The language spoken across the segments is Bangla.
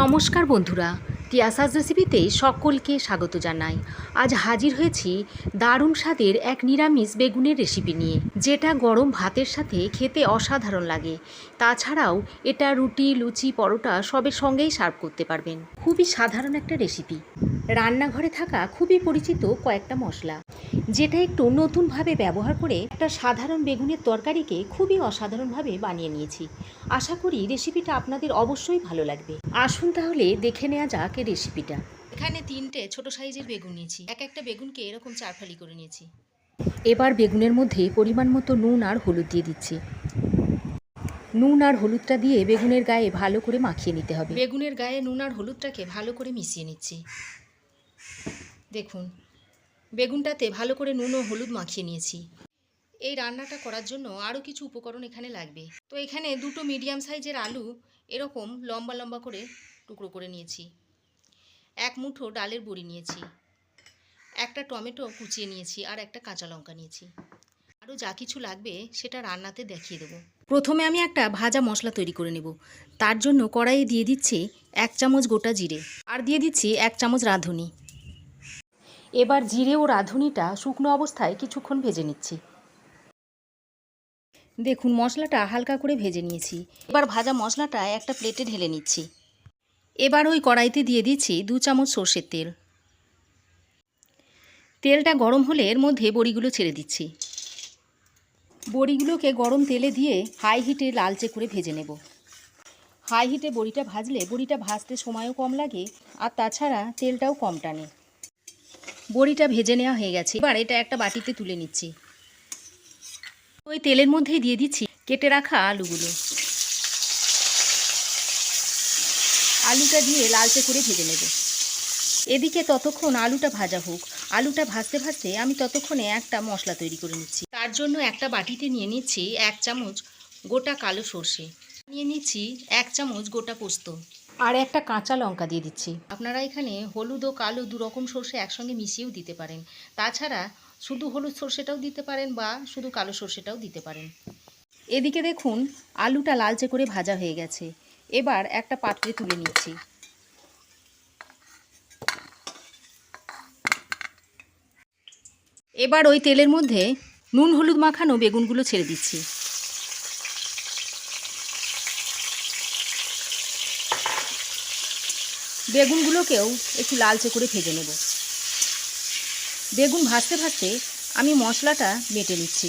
নমস্কার বন্ধুরা টিয়াসাজ রেসিপিতে সকলকে স্বাগত জানাই। আজ হাজির হয়েছি দারুণ স্বাদের এক নিরামিষ বেগুনের রেসিপি নিয়ে, যেটা গরম ভাতের সাথে খেতে অসাধারণ লাগে। তাছাড়াও এটা রুটি, লুচি, পরোটা সবের সঙ্গেই সার্ভ করতে পারবেন। খুবই সাধারণ একটা রেসিপি। রান্নাঘরে থাকা খুবই পরিচিত কয়েকটা মশলা, যেটা একটু নতুনভাবে ব্যবহার করে একটা সাধারণ বেগুনের তরকারিকে খুবই অসাধারণভাবে বানিয়ে নিয়েছি। আশা করি রেসিপিটা আপনাদের অবশ্যই ভালো লাগবে। আসুন তাহলে দেখে নেওয়া যাক রেসিপিটা। এখানে তিনটে ছোট সাইজের বেগুন নিয়েছি। এক একটা বেগুনকে এরকম চারফালি করে নিয়েছি। এবার বেগুনের মধ্যে পরিমাণ মতো নুন আর হলুদ দিয়ে দিচ্ছি। নুন আর হলুদটা দিয়ে বেগুনের গায়ে ভালো করে মাখিয়ে নিতে হবে। বেগুনের গায়ে নুন আর হলুদটাকে ভালো করে মিশিয়ে নিচ্ছি। দেখুন, বেগুনটাতে ভালো করে নুন ও হলুদ মাখিয়ে নিয়েছি। এই রান্নাটা করার জন্য আরও কিছু উপকরণ এখানে লাগবে। তো এখানে দুটো মিডিয়াম সাইজের আলু এরকম লম্বা লম্বা করে টুকরো করে নিয়েছি। এক মুঠো ডালের বড়ি নিয়েছি। একটা টমেটো কুচিয়ে নিয়েছি আর একটা কাঁচা লঙ্কা নিয়েছি। আরও যা কিছু লাগবে সেটা রান্নাতে দেখিয়ে দেবো। প্রথমে আমি একটা ভাজা মশলা তৈরি করে নেব। তার জন্য কড়াইয়ে দিয়ে দিচ্ছি এক চামচ গোটা জিরে আর দিয়ে দিচ্ছি এক চামচ রাঁধুনি। এবার জিরে ও রাঁধুনিটা শুকনো অবস্থায় কিছুক্ষণ ভেজে নিচ্ছি। দেখুন মশলাটা হালকা করে ভেজে নিয়েছি। এবার ভাজা মশলাটা একটা প্লেটে ঢেলে নিচ্ছি। এবার ওই কড়াইতে দিয়ে দিচ্ছি দু চামচ সর্ষের তেল। তেলটা গরম হলে এর মধ্যে বড়িগুলো ছেড়ে দিচ্ছি। বড়িগুলোকে গরম তেলে দিয়ে হাই হিটে লালচে করে ভেজে নেব। হাই হিটে বড়িটা ভাজলে বড়িটা ভাজতে সময়ও কম লাগে আর তাছাড়া তেলটাও কম টানে। বড়িটা ভেজে নেওয়া হয়ে গেছে। এবার এটা একটা বাটিতে তুলে নিচ্ছি। ওই তেলের মধ্যেই দিয়ে দিচ্ছি কেটে রাখা আলুগুলো। আলুটা দিয়ে লালচে করে ভেজে নেব। এদিকে ততক্ষণ আলুটা ভাজা হোক। আলুটা ভাজতে ভাজতে আমি ততক্ষণে একটা মশলা তৈরি করে নিচ্ছি। তার জন্য একটা বাটিতে নিয়ে নিচ্ছি এক চামচ গোটা কালো সর্ষে। নিয়ে নিচ্ছি এক চামচ গোটা পোস্ত। আর একটা কাঁচা লঙ্কা দিয়ে দিচ্ছি। আপনারা এখানে হলুদ ও কালো দু রকম সর্ষে একসঙ্গে মিশিয়েও দিতে পারেন। তাছাড়া শুধু হলুদ সর্ষেটাও দিতে পারেন বা শুধু কালো সর্ষেটাও দিতে পারেন। এদিকে দেখুন, আলুটা লালচে করে ভাজা হয়ে গেছে। এবার একটা পাত্রে তুলে নিচ্ছি। এবার ওই তেলের মধ্যে নুন হলুদ মাখানো বেগুনগুলো ছেড়ে দিচ্ছি। বেগুনগুলোকেও একটু লালচে করে ভেজে নেব। বেগুন ভাজতে ভাজতে আমি মশলাটা বেটে নিচ্ছি।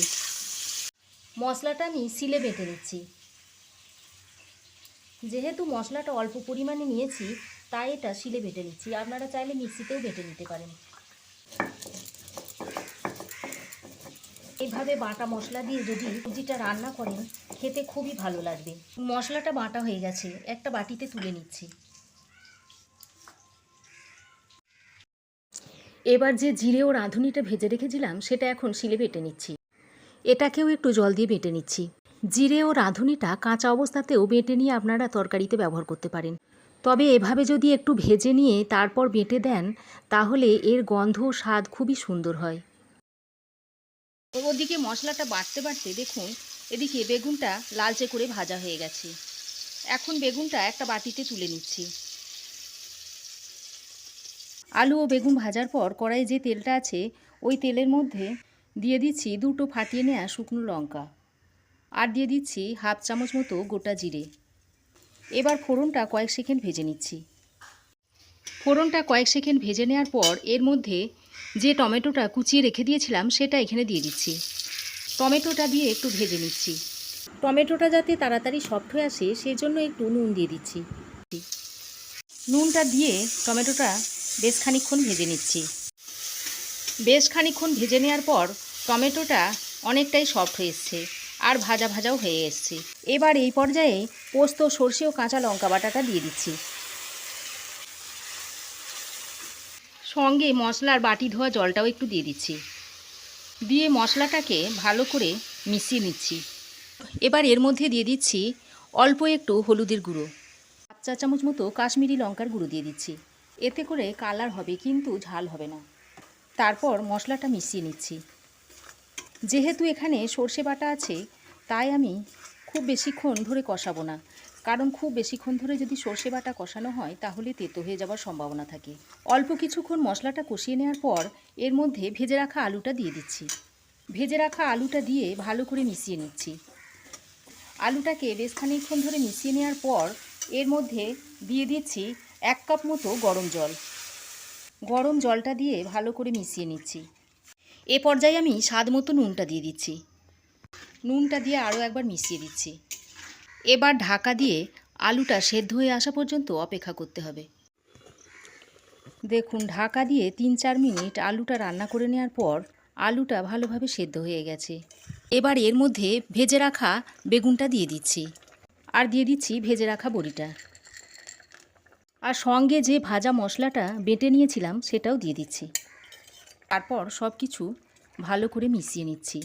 মশলাটা আমি সিলে বেটে নিচ্ছি। যেহেতু মশলাটা অল্প পরিমাণে নিয়েছি, তাই এটা শিলে বেটে নিচ্ছি। আপনারা চাইলে মিক্সিতেও বেটে নিতে পারেন। এইভাবে বাটা মশলা দিয়ে যদি সুজিটা রান্না করেন, খেতে খুবই ভালো লাগবে। মশলাটা বাটা হয়ে গেছে। একটা বাটিতে তুলে নিচ্ছি। এবার যে জিরে ও রাঁধুনিটা ভেজে রেখেছিলাম, সেটা এখন শিলে বেটে নিচ্ছি। এটাকেও একটু জল দিয়ে বেটে নিচ্ছি। জিরে ও রাঁধুনিটা কাঁচা অবস্থাতেও বেটে নিয়ে আপনারা তরকারিতে ব্যবহার করতে পারেন। তবে এভাবে যদি একটু ভেজে নিয়ে তারপর বেটে দেন, তাহলে এর গন্ধ ও স্বাদ খুবই সুন্দর হয়। ওদিকে মশলাটা বাড়তে বাড়তে দেখুন, এদিকে বেগুনটা লালচে করে ভাজা হয়ে গেছে। এখন বেগুনটা একটা বাটিতে তুলে নিচ্ছি। আলু ও বেগুন ভাজার পর কড়াইয়ে যে তেলটা আছে, ওই তেলের মধ্যে দিয়ে দিচ্ছি দুটো ফাটিয়ে নেওয়া শুকনো লঙ্কা। আর দিয়ে দিচ্ছি হাফ চামচ মতো গোটা জিরে। এবার ফোড়নটা কয়েক সেকেন্ড ভেজে নিচ্ছি। ফোড়নটা কয়েক সেকেন্ড ভেজে নেওয়ার পর এর মধ্যে যে টমেটোটা কুচিয়ে রেখে দিয়েছিলাম, সেটা এখানে দিয়ে দিচ্ছি। টমেটোটা দিয়ে একটু ভেজে নিচ্ছি। টমেটোটা যাতে তাড়াতাড়ি সফট হয়ে আসে সেই জন্য একটু নুন দিয়ে দিচ্ছি। নুনটা দিয়ে টমেটোটা বেশ খানিক্ষণ ভেজে নিচ্ছি। বেশ খানিক্ষণ ভেজে নেওয়ার পর টমেটোটা অনেকটাই সফট হয়ে এসছে আর ভাজা ভাজাও হয়ে এসছে। এবার এই পর্যায়ে পোস্ত, সর্ষে ও কাঁচা লঙ্কা বাটাটা দিয়ে দিচ্ছি। সঙ্গে মশলার বাটি ধোয়া জলটাও একটু দিয়ে দিচ্ছি। দিয়ে মশলাটাকে ভালো করে মিশিয়ে নিচ্ছি। এবার এর মধ্যে দিয়ে দিচ্ছি অল্প একটু হলুদের গুঁড়ো। চা চামচ মতো কাশ্মীরি লঙ্কার গুঁড়ো দিয়ে দিচ্ছি। এতে করে কালার হবে কিন্তু ঝাল হবে না। তারপর মশলাটা মিশিয়ে নিচ্ছি। যেহেতু এখানে সর্ষে বাটা আছে, তাই আমি খুব বেশিক্ষণ ধরে কষাবো না। কারণ খুব বেশিক্ষণ ধরে যদি সর্ষে বাটা কষানো হয়, তাহলে তেতো হয়ে যাওয়ার সম্ভাবনা থাকে। অল্প কিছুক্ষণ মশলাটা কষিয়ে নেওয়ার পর এর মধ্যে ভেজে রাখা আলুটা দিয়ে দিচ্ছি। ভেজে রাখা আলুটা দিয়ে ভালো করে মিশিয়ে নিচ্ছি। আলুটাকে বেশ খানিকক্ষণ ধরে মিশিয়ে নেওয়ার পর এর মধ্যে দিয়ে দিচ্ছি এক কাপ মতো গরম জল। গরম জলটা দিয়ে ভালো করে মিশিয়ে নিচ্ছি। এ পর্যায়ে আমি স্বাদ মতো নুনটা দিয়ে দিচ্ছি। নুনটা দিয়ে আরও একবার মিশিয়ে দিচ্ছি। এবার ঢাকা দিয়ে আলুটা সেদ্ধ হয়ে আসা পর্যন্ত অপেক্ষা করতে হবে। দেখুন, ঢাকা দিয়ে তিন চার মিনিট আলুটা রান্না করে নেওয়ার পর আলুটা ভালোভাবে সেদ্ধ হয়ে গেছে। এবার এর মধ্যে ভেজে রাখা বেগুনটা দিয়ে দিচ্ছি। আর দিয়ে দিচ্ছি ভেজে রাখা বড়িটা। আর সঙ্গে যে ভাজা মশলাটা বেটে নিয়েছিলাম, সেটাও দিয়ে দিচ্ছি। তারপর সব কিছু ভালো করে মিশিয়ে নিচ্ছি।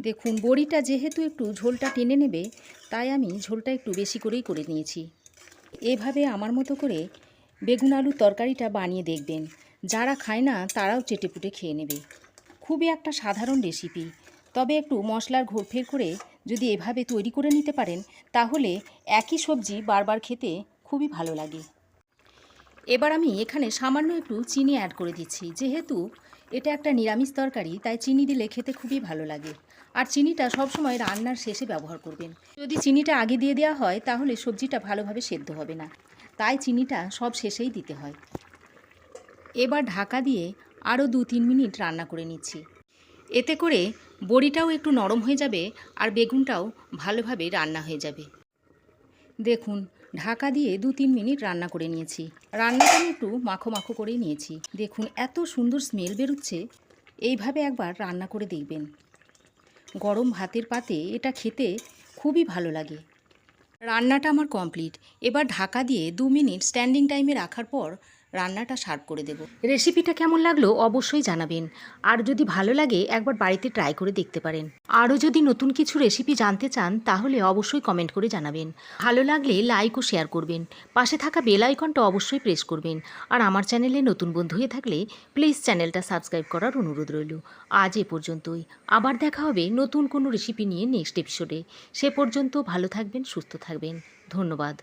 দেখুন, বড়িটা যেহেতু একটু ঝোলটা টেনে নেবে, তাই আমি ঝোলটা একটু বেশি করেই করে নিয়েছি। এভাবে আমার মতো করে বেগুন আলুর তরকারিটা বানিয়ে দেখবেন। যারা খায় না, তারাও চেটেপুটে খেয়ে নেবে। খুবই একটা সাধারণ রেসিপি। তবে একটু মশলার ঘোরফের করে যদি এভাবে তৈরি করে নিতে পারেন, তাহলে একই সবজি বারবার খেতে খুবই ভালো লাগে। এবার আমি এখানে সামান্য একটু চিনি অ্যাড করে দিচ্ছি। যেহেতু এটা একটা নিরামিষ তরকারি, তাই চিনি দিলে খেতে খুবই ভালো লাগে। আর চিনিটা সবসময় রান্নার শেষে ব্যবহার করবেন। যদি চিনিটা আগে দিয়ে দেওয়া হয়, তাহলে সবজিটা ভালোভাবে সেদ্ধ হবে না। তাই চিনিটা সব শেষেই দিতে হয়। এবার ঢাকা দিয়ে আরও দু তিন মিনিট রান্না করে নিচ্ছি। এতে করে বড়িটাও একটু নরম হয়ে যাবে আর বেগুনটাও ভালোভাবে রান্না হয়ে যাবে। দেখুন ঢাকা দিয়ে দু তিন মিনিট রান্না করে নিয়েছি। রান্নাটা একটু মাখো মাখো করে নিয়েছি। দেখুন, এত সুন্দর স্মেল বেরোচ্ছে। এইভাবে একবার রান্না করে দেখবেন। গরম ভাতের পাতে এটা খেতে খুবই ভালো লাগে। রান্নাটা আমার কমপ্লিট এবার ঢাকা দিয়ে দু মিনিট স্ট্যান্ডিং টাইমে রাখার পর রান্নাটা সার্ভ করে দেব। রেসিপিটা কেমন লাগল অবশ্যই জানাবেন। আর যদি ভালো লাগে, একবার বাড়িতে ট্রাই করে দেখতে পারেন। আরও যদি নতুন কিছু রেসিপি জানতে চান, তাহলে অবশ্যই কমেন্ট করে জানাবেন। ভালো লাগলে লাইক ও শেয়ার করবেন। পাশে থাকা বেল আইকনটা অবশ্যই প্রেস করবেন। আর আমার চ্যানেলে নতুন বন্ধু হয়ে থাকলে, প্লিজ চ্যানেলটা সাবস্ক্রাইব করার অনুরোধ রইল। আজ এ পর্যন্তই। আবার দেখা হবে নতুন কোনো রেসিপি নিয়ে নেক্সট এপিসোডে। সে পর্যন্ত ভালো থাকবেন, সুস্থ থাকবেন। ধন্যবাদ।